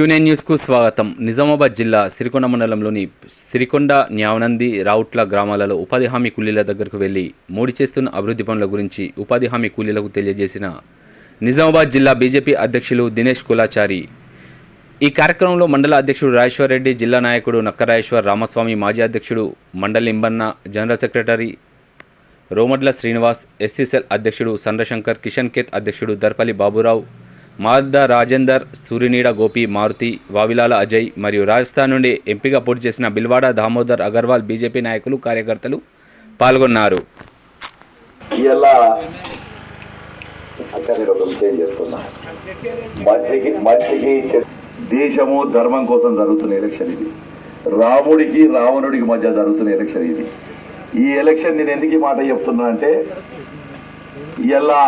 Quinine న్యూస్కు స్వాగతం. నిజామాబాద్ జిల్లా సిరికొండ మండలంలోని సిరికొండ న్యావనంది రావుట్ల గ్రామాలలో ఉపాధి హామీ కూలీల దగ్గరకు వెళ్ళి మోడీ చేస్తున్న అభివృద్ధి పనుల గురించి ఉపాధి హామీ కూలీలకు తెలియజేసిన నిజామాబాద్ జిల్లా బీజేపీ అధ్యక్షులు దినేష్ కులాచారి. ఈ కార్యక్రమంలో మండల అధ్యక్షుడు రాజేశ్వర్ రెడ్డి జిల్లా నాయకుడు నక్కరాజేశ్వర్ రామస్వామి మాజీ అధ్యక్షుడు mandal Imbanna general secretary Romadla Srinivas SC cell అధ్యక్షుడు సండ్రశంకర్ కిషన్ కేత్ అధ్యక్షుడు దర్పల్లి బాబురావు మాద్ద రాజేందర్ సూర్యనీడ గోపి మారుతి వావిలాల అజయ్ మరియు రాజస్థాన్ నుండి ఎంపీగా పోటీ చేసిన బిల్వాడ దామోదర్ అగర్వాల్ బీజేపీ నాయకులు కార్యకర్తలు పాల్గొన్నారు. దేశము ధర్మం కోసం జరుగుతున్న ఎలక్షన్ ఇది. రాముడికి రావణుడికి మధ్య జరుగుతున్న ఎలక్షన్ ఇది. ఈ ఎలక్షన్ నేను ఎందుకు మాట చెప్తున్నా అంటే ఇలా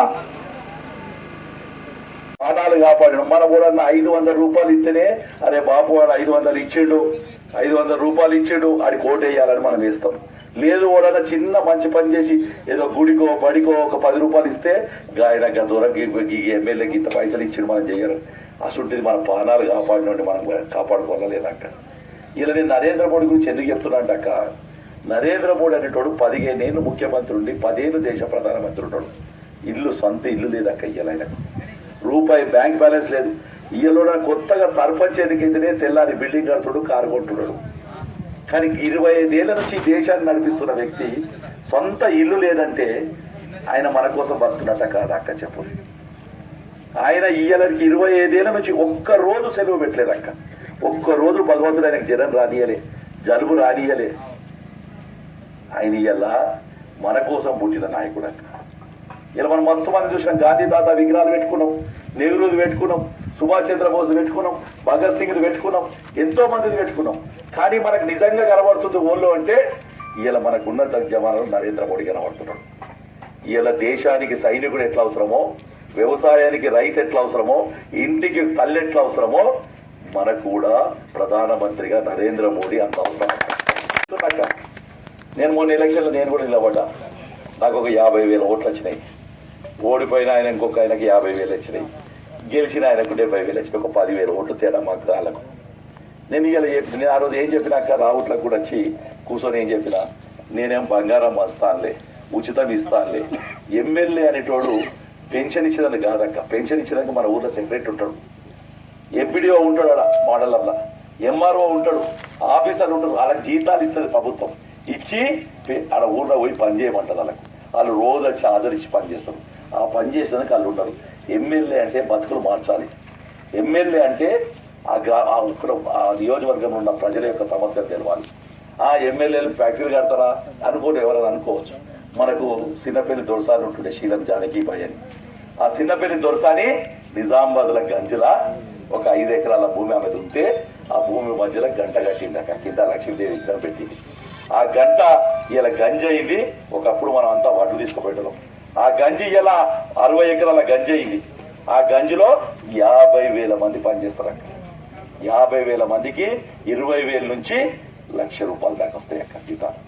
ప్రాణాలు కాపాడడం. మన కూడా ఐదు వందల రూపాయలు ఇస్తేనే అరే బాపు వాడు ఐదు వందలు ఇచ్చిండు. ఐదు వందల రూపాయలు ఇచ్చిండు. అది కోట్ వేయాలని మనం వేస్తాం. లేదు కూడా చిన్న మంచి పని చేసి ఏదో గుడికో బడికో ఒక పది రూపాయలు ఇస్తే ఆయన గ దూరం ఎమ్మెల్యేకి ఇంత పైసలు ఇచ్చిండు మనం చేయరు. అసలుంటిది మన ప్రాణాలు కాపాడినట్టు మనం కాపాడుకోలేదక్క ఇలా నేను నరేంద్ర మోడీ గురించి ఎందుకు చెప్తున్నాను అక్క నరేంద్ర మోడీ అనేటోడు పదిహేనేళ్ళు ముఖ్యమంత్రి ఉండి పదేళ్ళు దేశ ప్రధానమంత్రి ఉంటాడు ఇల్లు సొంత ఇల్లు లేదక్క ఇలా ఆయనకు. రూపాయి బ్యాంక్ బ్యాలెన్స్ లేదు. ఈయన కొత్తగా సర్పంచ్ ఎన్నికైతేనే తెల్లారి బిల్డింగ్ కడుతుడు కారు కొంటున్నాడు కానీ ఇరవై ఐదేళ్ళ నుంచి దేశాన్ని నడిపిస్తున్న వ్యక్తి సొంత ఇల్లు లేదంటే ఆయన మన కోసం బతుకున్నట్ట కాదు అక్క చెప్పు ఆయన ఈయనకి ఇరవై ఐదేళ్ళ నుంచి ఒక్క రోజు సెలవు పెట్టలేదు అక్క. ఒక్క రోజు భగవంతుడు ఆయనకు జనం రానియలే జలుబు రానియలే. ఆయన ఇయ్యాల మన కోసం పుట్టిన నాయకుడు అక్క. ఇలా మనం మస్తు మంది చూసినాం. గాంధీ తాత విగ్రహాలు పెట్టుకున్నాం. నెహ్రూది పెట్టుకున్నాం. సుభాష్ చంద్రబోస్ పెట్టుకున్నాం. భగత్ సింగ్ పెట్టుకున్నాం. ఎంతో మందిని పెట్టుకున్నాం. కానీ మనకు నిజంగా కనబడుతుంది ఓళ్ళు అంటే ఇలా మనకు ఉన్నత జవాను నరేంద్ర మోడీ కనబడుతున్నాడు. ఇలా దేశానికి సైనికుడు ఎట్లా అవసరమో వ్యవసాయానికి రైతు ఎట్లా అవసరమో ఇంటికి తల్లి ఎట్లా అవసరమో మనకు కూడా ప్రధానమంత్రిగా నరేంద్ర మోడీ అంత అవసరం. నేను మొన్న ఎలక్షన్లో నేను కూడా నిలబడ్డా. నాకు ఒక యాభై వేల ఓట్లు వచ్చినాయి. ఓడిపోయిన ఆయన ఇంకొక ఆయనకి యాభై వేలు వచ్చినాయి. గెలిచిన ఆయనకు డెబ్బై వేలు వచ్చినాయి. ఒక పదివేల ఓట్లు తేడా మాకు రాళ్ళకు నేను ఇలా చెప్పి నేను ఆ రోజు ఏం చెప్పినాక రావుట్లకు కూడా వచ్చి కూర్చొని ఏం చెప్పినా నేనేం బంగారం వస్తానులే ఉచితం ఇస్తానులే. ఎమ్మెల్యే అనేటోడు పెన్షన్ ఇచ్చేదని కాదక్క. పెన్షన్ ఇచ్చేదానికి మన ఊర్లో సెక్రటరీ ఉంటాడు. ఎంపీడీఓ ఉంటాడు ఆడ మోడలర్లా. ఎంఆర్ఓ ఉంటాడు. ఆఫీసర్ ఉంటాడు. వాళ్ళకి జీతాలు ఇస్తుంది ప్రభుత్వం. ఇచ్చి ఆడ ఊళ్ళో పోయి పని చేయమంటారు వాళ్ళకు. వాళ్ళు రోజు వచ్చి ఆదరించి పని చేస్తారు. ఆ పని చేసేదానికి వాళ్ళు ఉండరు ఎమ్మెల్యే అంటే బతుకులు మార్చాలి. ఎమ్మెల్యే అంటే ఆ గ్రా ఆ ఇక్కడ ఆ నియోజకవర్గంలో ఉన్న ప్రజల యొక్క సమస్యలు తెలవాలి. ఆ ఎమ్మెల్యేలు ఫ్యాక్టరీ కడతారా? అనుకోని ఎవరైనా అనుకోవచ్చు. మనకు చిన్నపల్లి దొరసాని ఉంటుండే శీలం జానకి భయ అని ఆ చిన్నపల్లి దొరసాని నిజామాబాద్ల గంజిలా ఒక ఐదు ఎకరాల భూమి ఆమె ఉంటే ఆ భూమి మధ్యలో గంట కట్టింది. అక్కడ కింద లక్ష్మీదేవి విగ్రహం పెట్టింది. ఆ గంట ఇలా గంజ అయింది. ఒకప్పుడు మనం అంతా వడ్లు తీసుకుపెట్టడం ఆ గంజి ఇలా అరవై ఎకరాల గంజి అయింది ఆ గంజిలో యాభై వేల మంది పనిచేస్తారు అక్కడ యాభై వేల మందికి ఇరవై వేల నుంచి లక్ష రూపాయలు దాకా వస్తాయి అక్కడ జీతాలు.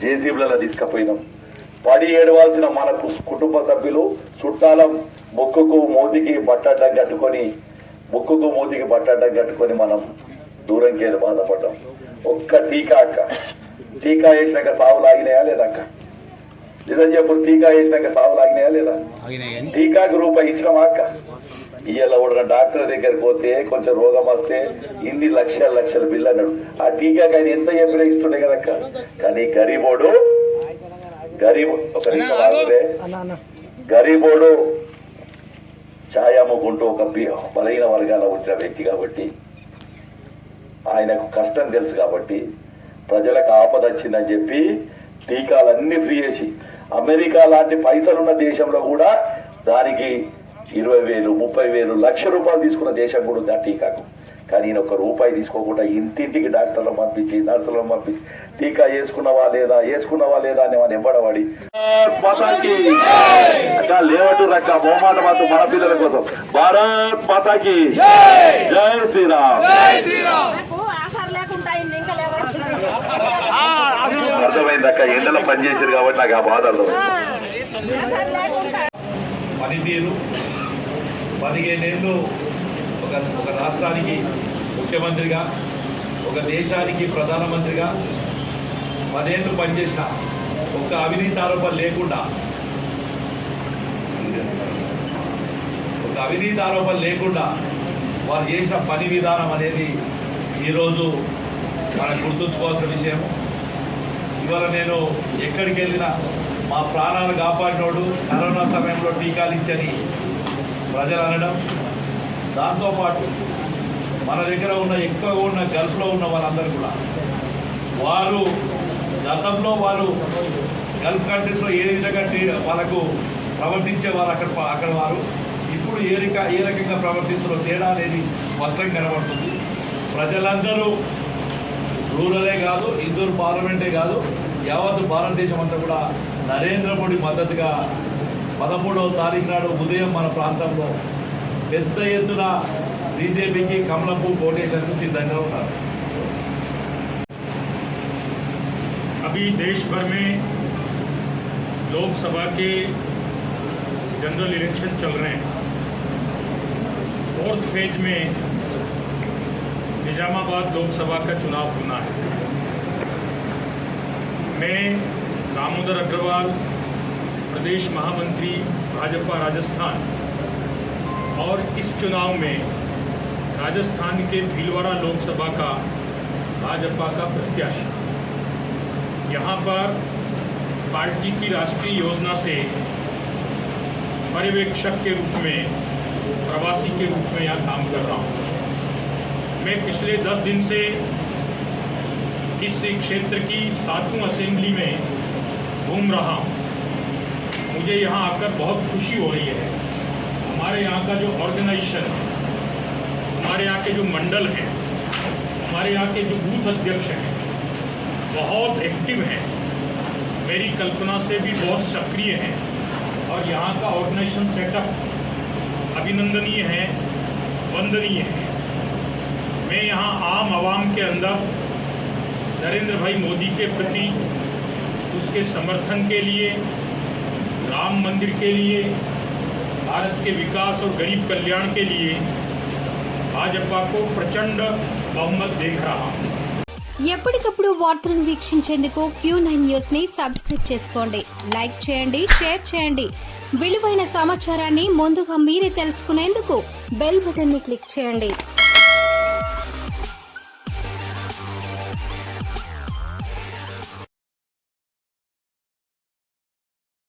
జేసీబీలలో తీసుకుపోయినాం. పడి ఏడవాల్సిన మనకు కుటుంబ సభ్యులు చుట్టాలం ముక్కుకు మూతికి బట్టడ్డం కట్టుకొని ముక్కుకు మూతికి బట్టడ్డం కట్టుకొని మనం దూరంకి వెళ్ళి బాధపడ్డాం. ఒక్క టీకా అక్క. టీకా వేసినాక సాగు లాగినాయా లేదక్క నిజం చెప్పు టీకా వేసినాక సావు లాగినాయా లేదా? టీకాకి రూపాయి ఇచ్చినామా అక్క? ఇవాళ ఒక డాక్టర్ దగ్గరికి పోతే కొంచెం రోగం వస్తే ఇన్ని లక్షల లక్షల బిల్లు అన్నాడు. ఆ టీకాకి ఆయన ఎంత చెప్పినా ఇస్తుండే కదక్క కానీ గరీబోడు గరీబ్ ఒక నిమిషం గరీబోడు ఛాయ్ అమ్ముకుంటూ ఒక బలహీన వర్గాల ఉంచిన వ్యక్తి కాబట్టి ఆయనకు కష్టం తెలుసు కాబట్టి ప్రజలకు ఆపద వచ్చిందని చెప్పి టీకాలన్నీ ఫ్రీ చేసి అమెరికా లాంటి పైసలున్న దేశంలో కూడా దానికి ఇరవై వేలు ముప్పై వేలు లక్ష రూపాయలు తీసుకున్న దేశం కూడా ఉంది ఆ టీకాకు? కానీ ఈయన ఒక రూపాయి తీసుకోకుండా ఇంటింటికి డాక్టర్లు పంపించి నర్సులను పంపించి టీకా వేసుకున్నవా లేదా వేసుకున్నవా లేదా అని మనం ఎంబడవాడి లేవటు రక్క బహుమాట మాత్రం మన పిల్లల కోసం. భారత్ మాతాకి! జై! శ్రీరామ్! నాకు ఆధార్ లేకుండా అయింది ఇంకా లేవచ్చు అర్థమైంది అక్క ఎండలో పనిచేసారు కాబట్టి నాకు ఆ బాధలు పనితీరు పదిహేనేళ్ళు ఒక ఒక రాష్ట్రానికి ముఖ్యమంత్రిగా ఒక దేశానికి ప్రధానమంత్రిగా పదేళ్ళు పనిచేసిన ఒక్క అవినీతి ఆరోపణ లేకుండా ఒక అవినీతి ఆరోపణ లేకుండా వారు చేసిన పని విధానం అనేది ఈరోజు మనం గుర్తుంచుకోవాల్సిన విషయం ఇవాళ నేను ఎక్కడికి వెళ్ళినా మా ప్రాణాలు కాపాడినోడు కరోనా సమయంలో టీకాలు ఇచ్చని ప్రజలు అనడం దాంతోపాటు మన దగ్గర ఉన్న ఎక్కువగా ఉన్న గల్ఫ్లో ఉన్న వాళ్ళందరూ కూడా వారు గతంలో వారు గల్ఫ్ కంట్రీస్లో ఏ విధంగా ట్రీ- వాళ్ళకు ప్రవర్తించే వారు అక్కడ అక్కడ వారు. ఇప్పుడు ఏ రక ఏ రకంగా ప్రవర్తిస్తున్న తేడా అనేది స్పష్టంగా కనబడుతుంది. ప్రజలందరూ రూరలే కాదు ఇందూరు పార్లమెంటే కాదు యావత్ భారతదేశం అంతా కూడా నరేంద్ర మోడీ మద్దతుగా పదమూడవ తారీఖు నాడు ఉదయం మన ప్రాంతంలో పెద్ద ఎత్తున బీజేపీకి కమలంపు కోటేశ్వరకు సిద్ధంగా ఉన్నారు अभी देश भर में लोकसभा के जनरल इलेक्शन चल रहे हैं फोर्थ फेज में निजामाबाद लोकसभा का चुनाव होना है। मैं दामोदर अग्रवाल, प्रदेश महामंत्री, भाजपा राजस्थान, और इस चुनाव में राजस्थान के भीलवाड़ा लोकसभा का, भाजपा का प्रत्याशी। यहाँ पर पार्टी की राष्ट्रीय योजना से पर्यवेक्षक के रूप में, प्रवासी के रूप में यहाँ काम कर रहा हूँ। मैं पिछले दस दिन से इस क्षेत्र की सातवीं असेंबली में घूम रहा हूँ, मुझे यहाँ आकर बहुत खुशी हो रही है। हमारे यहाँ का जो ऑर्गेनाइजेशन हमारे यहाँ के जो मंडल हैं, हमारे यहाँ के जो बूथ अध्यक्ष हैं, बहुत एक्टिव हैं। मेरी कल्पना से भी बहुत सक्रिय हैं और यहाँ का ऑर्गेनाइजेशन सेटअप अभिनंदनीय है, वंदनीय है। मैं यहाँ आम आवाम के अंदर नरेंद्र भाई मोदी के प्रति उसके समर्थन के लिए राम मंदिर के लिए भारत के विकास और गरीब कल्याण के लिए भाजपा को प्रचंड बहुमत देख रहा हूँ ఎప్పటికప్పుడు వార్తలను వీక్షించేందుకు క్యూ నైన్ న్యూస్ ని సబ్స్క్రైబ్ చేసుకోండి లైక్ చేయండి షేర్ చేయండి విలువైన సమాచారాన్ని ముందుగా మీరే తెలుసుకునేందుకు బెల్ బటన్ ని క్లిక్ చేయండి